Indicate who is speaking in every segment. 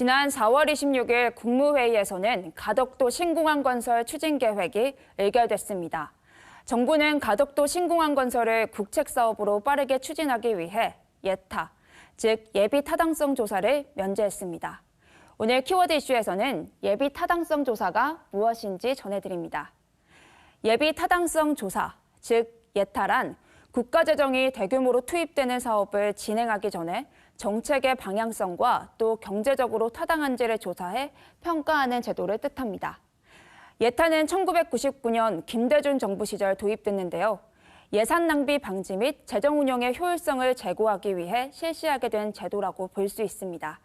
Speaker 1: 지난 4월 26일 국무회의에서는 가덕도 신공항 건설 추진 계획이 의결됐습니다. 정부는 가덕도 신공항 건설을 국책 사업으로 빠르게 추진하기 위해 예타, 즉 예비 타당성 조사를 면제했습니다. 오늘 키워드 이슈에서는 예비 타당성 조사가 무엇인지 전해드립니다. 예비 타당성 조사, 즉 예타란 국가 재정이 대규모로 투입되는 사업을 진행하기 전에 정책의 방향성과 또 경제적으로 타당한지를 조사해 평가하는 제도를 뜻합니다. 예타는 1999년 김대중 정부 시절 도입됐는데요. 예산 낭비 방지 및 재정 운영의 효율성을 제고하기 위해 실시하게 된 제도라고 볼 수 있습니다.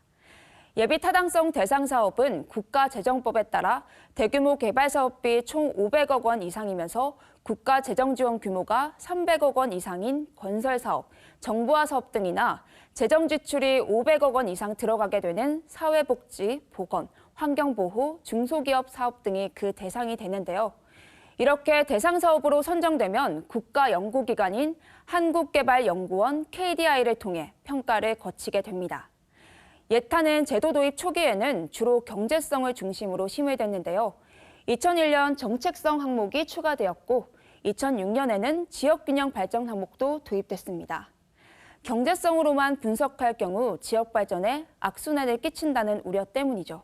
Speaker 1: 예비 타당성 대상 사업은 국가재정법에 따라 대규모 개발 사업비 총 500억 원 이상이면서 국가 재정 지원 규모가 300억 원 이상인 건설 사업, 정부화 사업 등이나 재정 지출이 500억 원 이상 들어가게 되는 사회복지, 보건, 환경보호, 중소기업 사업 등이 그 대상이 되는데요. 이렇게 대상 사업으로 선정되면 국가 연구기관인 한국개발연구원 KDI를 통해 평가를 거치게 됩니다. 예타는 제도 도입 초기에는 주로 경제성을 중심으로 심의됐는데요. 2001년 정책성 항목이 추가되었고 2006년에는 지역균형 발전 항목도 도입됐습니다. 경제성으로만 분석할 경우 지역 발전에 악순환을 끼친다는 우려 때문이죠.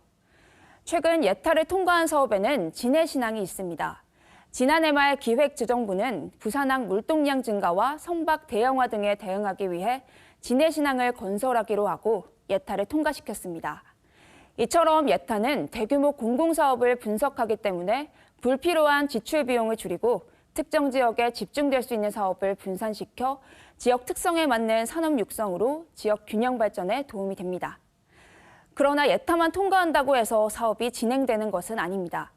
Speaker 1: 최근 예타를 통과한 사업에는 진해 신항이 있습니다. 지난해 말 기획재정부는 부산항 물동량 증가와 선박 대형화 등에 대응하기 위해 진해 신항을 건설하기로 하고 예타를 통과시켰습니다. 이처럼 예타는 대규모 공공사업을 분석하기 때문에 불필요한 지출 비용을 줄이고 특정 지역에 집중될 수 있는 사업을 분산시켜 지역 특성에 맞는 산업 육성으로 지역 균형 발전에 도움이 됩니다. 그러나 예타만 통과한다고 해서 사업이 진행되는 것은 아닙니다.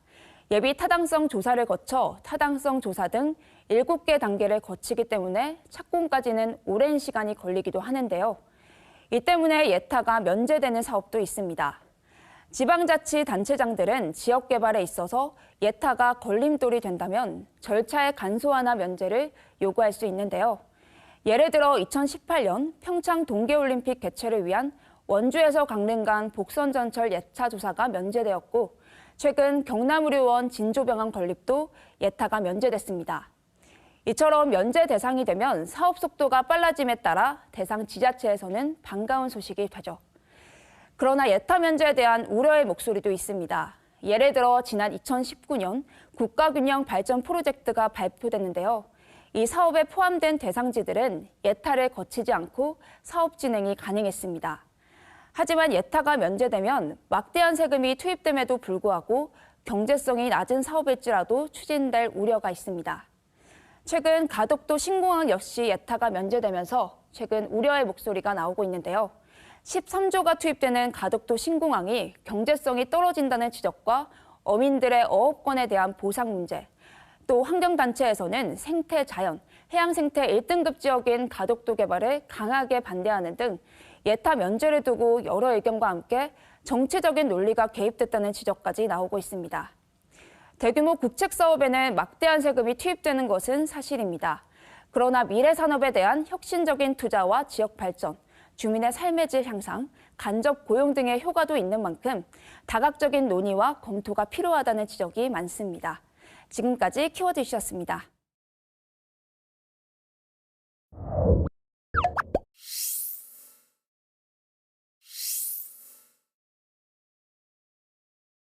Speaker 1: 예비 타당성 조사를 거쳐 타당성 조사 등 7개 단계를 거치기 때문에 착공까지는 오랜 시간이 걸리기도 하는데요. 이 때문에 예타가 면제되는 사업도 있습니다. 지방자치단체장들은 지역 개발에 있어서 예타가 걸림돌이 된다면 절차의 간소화나 면제를 요구할 수 있는데요. 예를 들어 2018년 평창 동계올림픽 개최를 위한 원주에서 강릉 간 복선전철 예차 조사가 면제되었고 최근 경남의료원 진조병원 건립도 예타가 면제됐습니다. 이처럼 면제 대상이 되면 사업 속도가 빨라짐에 따라 대상 지자체에서는 반가운 소식이 되죠. 그러나 예타 면제에 대한 우려의 목소리도 있습니다. 예를 들어 지난 2019년 국가균형 발전 프로젝트가 발표됐는데요. 이 사업에 포함된 대상지들은 예타를 거치지 않고 사업 진행이 가능했습니다. 하지만 예타가 면제되면 막대한 세금이 투입됨에도 불구하고 경제성이 낮은 사업일지라도 추진될 우려가 있습니다. 최근 가덕도 신공항 역시 예타가 면제되면서 최근 우려의 목소리가 나오고 있는데요. 13조가 투입되는 가덕도 신공항이 경제성이 떨어진다는 지적과 어민들의 어업권에 대한 보상 문제, 또 환경단체에서는 생태 자연, 해양 생태 1등급 지역인 가덕도 개발을 강하게 반대하는 등 예타 면제를 두고 여러 의견과 함께 정치적인 논리가 개입됐다는 지적까지 나오고 있습니다. 대규모 국책 사업에는 막대한 세금이 투입되는 것은 사실입니다. 그러나 미래 산업에 대한 혁신적인 투자와 지역 발전, 주민의 삶의 질 향상, 간접 고용 등의 효과도 있는 만큼 다각적인 논의와 검토가 필요하다는 지적이 많습니다. 지금까지 키워드 이슈였습니다.